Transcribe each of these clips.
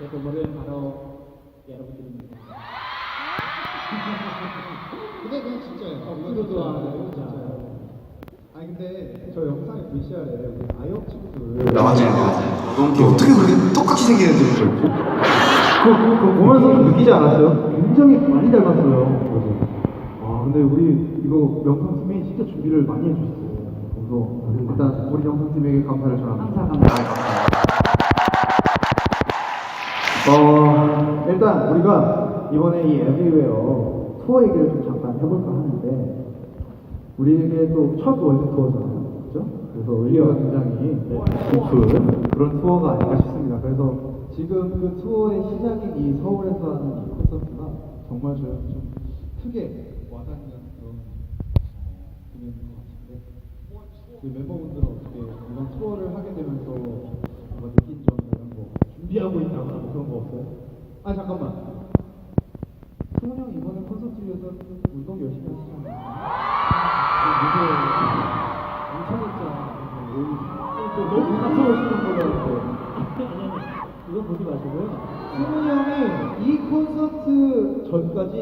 제 보물은 바로 여러분들입니다. 근데 그건 진짜예요. 어, 이건 그거. 이건 진짜. 아니 근데 저 영상의 VCR에 우리 아역 친구들 나가지 너 어떻게 그렇게 똑같이 생긴 애들을 그거, 그거, 그거 보면서 좀 느끼지 않았어요? 굉장히 많이 닮았어요. 아 근데 우리 이거 영상팀이 진짜 준비를 많이 해주셨어요. 그래서 일단 우리 영상팀에게 감사를 전합니다. 항상 감사합니다. 어, 일단 우리가 이번에 이 에브리웨어 투어 얘기를 좀 잠깐 해볼까 하는데 우리에게 또 첫 월드 투어잖아요. 그죠? 그래서 우리가 굉장히 깊은 그런 투어가 아닌가 싶습니다. 그래서 지금 그 투어의 시작인 이 서울에서 하는 이 콘서트가 정말 저희한테 좀 크게 와닿는 그런 어, 공연인 것 같은데 그 멤버분들은 어떻게 이번 투어를 하게 되면서 뭔가 느낀 점 이런 거 준비하고 있다거나 뭐 그런 거 없어요? 아 잠깐만 승훈 형 이번에 콘서트 위해서 운동 열심히 하시잖아요 무서워요 엄청 했잖아 또 너무 가져오시는 거라고 이거 보지 마시고요. 승훈 형이 이 콘서트 전까지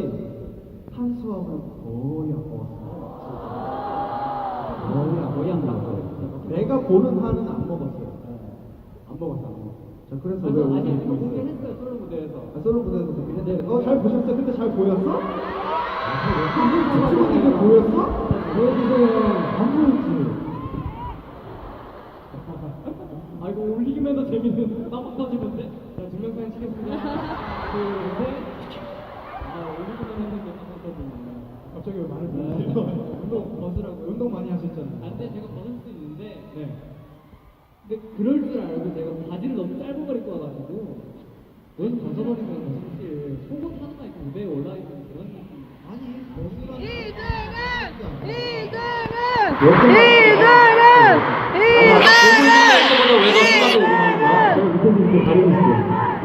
탄수화물 거의 안 먹었어요 거의 안 거의 안 먹었어요 먹었어요. 내가 보는 한은 안 먹었어요 안 먹었어 안 먹었어 자 그래서 왜 오늘 아니 이거 있어요? 공개했어요 솔로 무대에서. 아, 솔로 무대에서 네, 했는데 네. 어, 잘 보셨어요? 근데 잘 보였어? 아, 이거 이거 보였어? 보여주세요. 안 보였지. 아 이거 올리기만 해도 재밌는 빡빡 터지는데? 자 증명사진 치겠습니다. 둘 셋. 아 올리기만 했는데 빡빡 터지네. 갑자기 왜 말을 네. 못해요? 운동 벗으라고요? 운동 많이 하셨잖아요 안 돼 제가 벗을 수 있는데 네. 근데 그럴 줄 알고 제가 바지를 너무 짧은 걸 입고 와가지고 너무 벗어버리면 사실 속옷 하나만 입고 무대에 올라있는 그런 느낌 아니 벗으라는 이등은 이등은 이등은 이등은 밑에서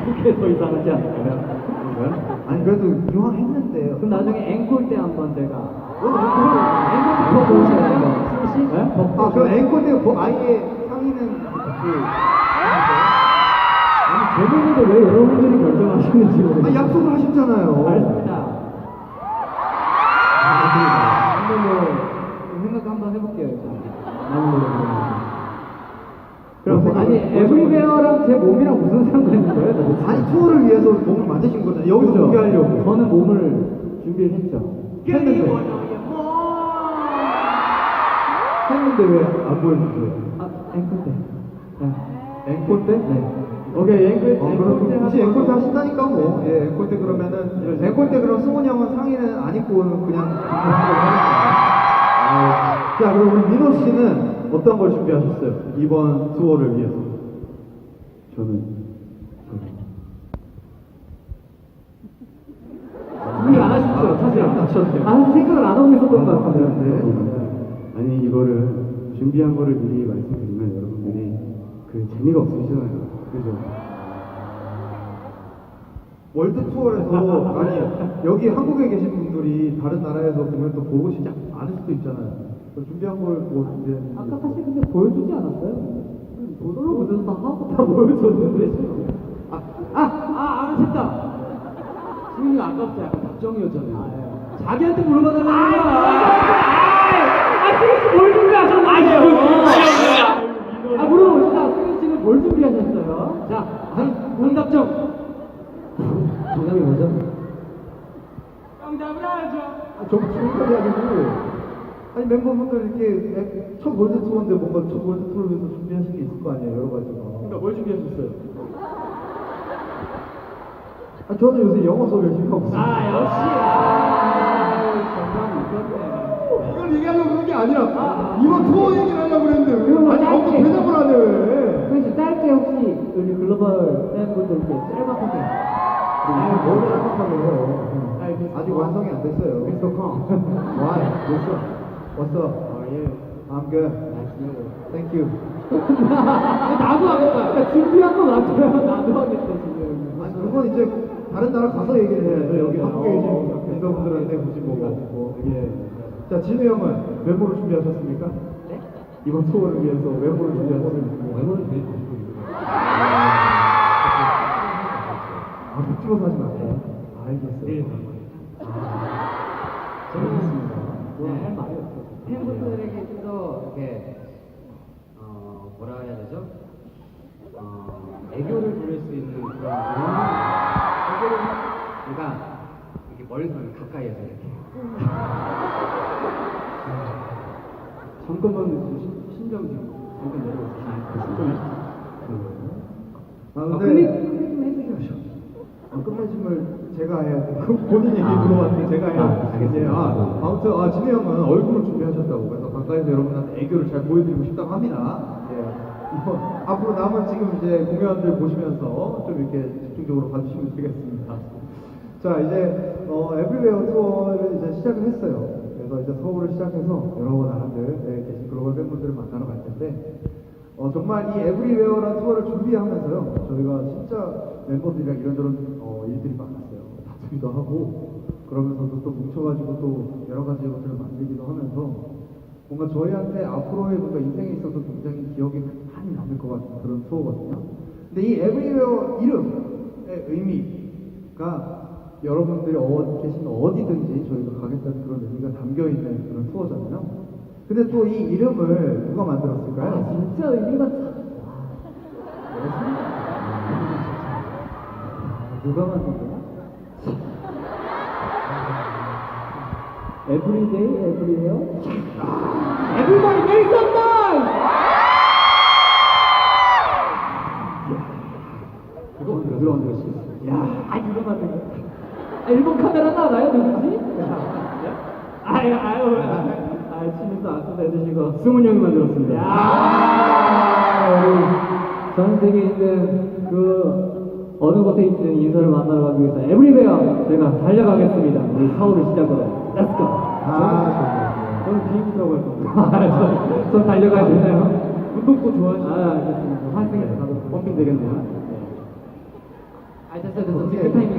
이렇게 더 이상하지 않을까요? 아니 그래도 이왕 했는데 그럼 나중에 앵콜 때 한번 제가 어, 앵콜 때 씨? 네? 아 그럼 앵콜 때뭐 아예 결정하시는지 아, 약속을 하셨잖아요 알겠습니다 한번 뭐 생각 한번 해볼게요 일단 남은 노래 그럼 아니 에브리베어랑 제 몸이랑 무슨 상관이 있는 거예요? 도대체? 아니 투어를 위해서 몸을 만드신 거잖아요 여기서 그죠? 공개하려고 저는 몸을 준비를 했죠 했는데 했는데 왜 안 보여주세요? 아 앵콜 때 네. 앵콜 때? 네. 오케이 앵콜 어, 그럼 굳이 앵콜 때 하신다니까 뭐. 예, 앵콜 때 그러면은 앵콜 때 그럼 승훈이 형은 상의는 안 입고는 그냥 아, 자, 그럼 우리 민호 씨는 어떤 걸 준비하셨어요? 이번 투어를 위해서. 저는 준비 안 하셨죠? 사실 안 하셨네요. 아 생각을 안 하고 있었던 것 같은데 네. 아니 이거를 준비한 거를 미리 말씀드리면 여러분들이 그 재미가 없으시잖아요 그죠? 월드 투어에서 아니 여기 한국에 계신 분들이 다른 나라에서 공연 또 보고 싶지 않을 수도 있잖아요. 그 준비한 걸뭐 이제 아까 사실 근데 보여주지 않았어요? 솔로 무대에서 다 하고 다 보여줬는데 아, 아, 아, 알았다 지민이 아까부터 약간 답정이었잖아요 자기한테 물어봐달라는 거야 아, 승희 씨뭘 준비하셨는데요? 아, 물어봅시다 승희 씨는 뭘 준비하셨어요? 자, 아니, 응답정 정답이 뭐죠? 정답을 알죠 아, 저 지금까지 아니고 아니 멤버분들 이렇게 애- 첫 월드 투어인데 뭔가 첫 월드 투어를 위해서 준비하신 게 있을 거 아니에요 여러 가지가. 그러니까 뭘 준비하셨어요? 아 저는 요새 영어 수업 열심히 하고 있어요. 아, 역시 아, 정답이 있었네 이걸 얘기하려고 그런 게 아니라 이번 투어 얘기를 하려고 그랬는데 아니 아무도 그래서 짧게 혹시 우리 글로벌 팬분들께 짤막하게 아니 뭘 생각하고요. 알겠어. 아직 완성이 안 됐어요. Mr. Kong. Why? What's up? What's up? 아, 예. I'm good. Thank you. 나도 하겠다. 준비한 거. 나도 하겠다, 지금. 아니 그건 이제 다른 나라 가서 얘기를 해야죠. 여기 한국에 계신 멤버분들한테 보지 뭐고. 예. 자 진우 형은 멤버를 준비하셨습니까? 네? 이번 투어를 위해서 멤버를 준비하셨습니까? 멤버를 되게 아, 콕 집어서 하지 마세요. 아, 알겠어요. 네. 재밌습니다. 뭐할 말이 없어. 팬분들에게 좀 더 이렇게 어 뭐라 해야 되죠? 어 애교를 부릴 수 있는 그런 애교를 그러니까 이렇게 멀리서 가까이에서 이렇게 잠깐만 심- 심장 지금 잠깐 내려오세요. 아, 아, 근데. 근데 근데 좀 해주셔야죠. 어, 끝맺음을 제가 해야 돼. 그 본인 얘기 물어봤는데 제가 해야 아, 돼. 알겠습니다. 아, 아무튼, 아, 진혜 형은 얼굴을 준비하셨다고. 그래서 가까이서 여러분한테 애교를 잘 보여드리고 싶다고 합니다. 예. 이번, 앞으로 남은 지금 이제 공연들 보시면서 좀 이렇게 집중적으로 봐주시면 되겠습니다. 자, 이제, 어, 에브리웨어 투어를 이제 시작을 했어요. 그래서 이제 서울을 시작해서 여러 나라들에 계신 글로벌 팬분들을 만나러 갈 텐데, 어, 정말 이 에브리웨어라는 투어를 준비하면서요, 저희가 진짜 멤버들이랑 이런저런 어, 일들이 많았어요. 다투기도 하고, 그러면서도 또 뭉쳐가지고 또 여러 가지 것들을 만들기도 하면서, 뭔가 저희한테 앞으로의 뭔가 인생에 있어서 굉장히 기억에 많이 남을 것 같은 그런 투어거든요. 근데 이 에브리웨어 이름의 의미가 여러분들이 어, 계신 어디든지 저희가 가겠다는 그런 의미가 담겨 있는 그런 투어잖아요. 근데 또 이 이름을 누가 만들었을까요? 아, 진짜 의미가 참. 누가 만든 거야? Everyday, everywhere. Everybody make some noise! 그거 누가 만들었어요? 야, 아 이거 만든 거. 아, 일본 카메라 나와요 누구지? 아유, 아유, 아유, 치면서 안써 대드시고. 승훈 형이 만들었습니다. 야, 우리 전 세계에 있는 그 어느 곳에 있든 인사를 만나러 가기 위해서 에브리웨어 제가 달려가겠습니다. 우리 서울을 시작으로. Let's go. 아, 저는 비행기 타고 갈 겁니다. 전, 전 달려가야 되나요? 운동도 좋아하시죠? 아, 알겠습니다. 환승해서 가도 펌핑 되겠네요. 아, 됐어, 됐어. 지금 그 타이밍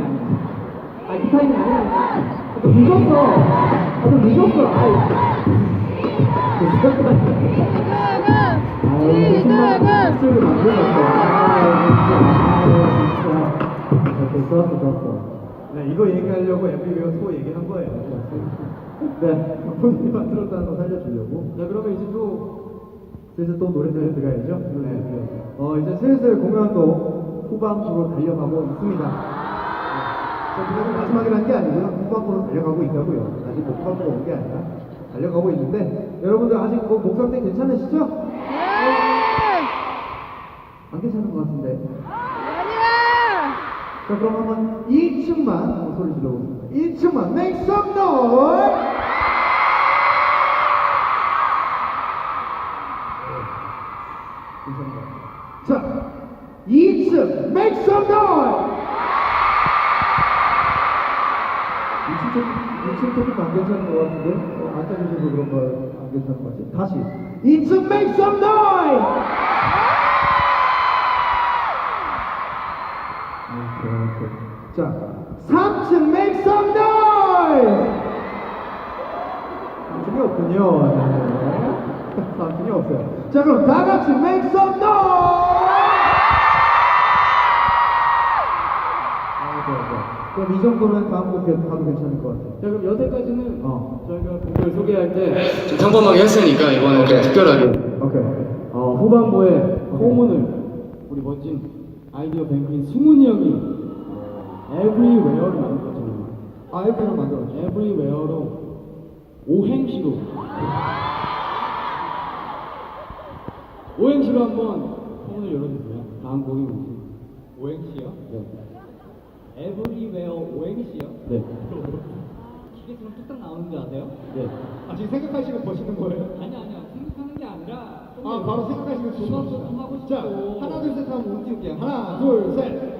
아니야. 아, 그 타이밍 아니야. 또 늦었어. 아, 또 늦었어. 아이. 좋았어, 좋았어. 네, 이거 얘기하려고 에브리웨어 투어 얘기한 거예요. 네. 본인이 만들었다는 거 살려주려고. 자, 그러면 이제 또 슬슬 또 노래들 들어야죠. 네. 어, 이제 슬슬 공연도 후반부로 달려가고 있습니다. 자, 그래도 마지막이라는 게 아니고요. 후반부로 달려가고 있다고요. 아직 뭐 후반부로 온게 아니라 달려가고 있는데 여러분들 아직 뭐 목상 때 괜찮으시죠? 안 괜찮은 것 같은데. 자, 그럼 한번 2층만 한번 소리 질러보겠습니다. 2층만 make some noise! 같아요. 자, 2층 make some noise! 2층 쪽, 2층 쪽도 안 괜찮은 것 같은데? 어, 앉아주셔서 그런 거안 괜찮은 것 같지? 다시 2층 make some noise! 오케이, 오케이. 자, 3층 make some noise! 3층이 없군요. 네. 3층이 없어요. 자, 그럼 다 같이 make some noise! 그럼 이 정도면 다음 곡 가도 괜찮을 것 같아요. 자, 그럼 여태까지는 어. 저희가 곡을 소개할 때 좀 평범하게 했으니까 이번에 좀 특별하게 오케이. 어, 후반부에 호문을 우리 멋진 아이디어 뱅크인 승훈이 형이 에브리웨어를 만들었잖아요. 아, 이렇게 만들었죠. 에브리웨어로 오행시로 오행시로 한번 호문을 열어주세요. 다음 곡이 뭐지? 오행시요? 네. 에브리웨어 오행시요? 네. 기계처럼 뚝딱 나오는 줄 아세요? 네. 아, 지금 생각하시고 보시는 거예요? 아니요, 아니요. 생각하는 게 아니라. 아, 바로 생각하시고 조합 좀 하고 싶고. 자, 하나, 둘, 셋 하면 운 띄울게요. 하나, 둘, 셋.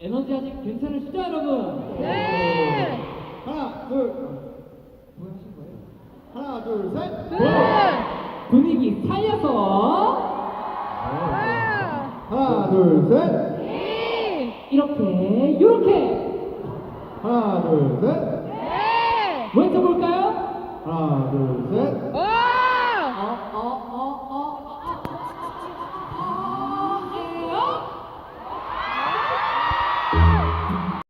에너지 아직 괜찮으시죠, 여러분? 하나, 둘. 뭐 하신 거예요? 하나, 둘, 셋. 분위기 살려서 하나, 둘, 셋. 이렇게 요렇게 하나, 둘, 셋. 외쳐볼까요? 하나, 둘, 셋.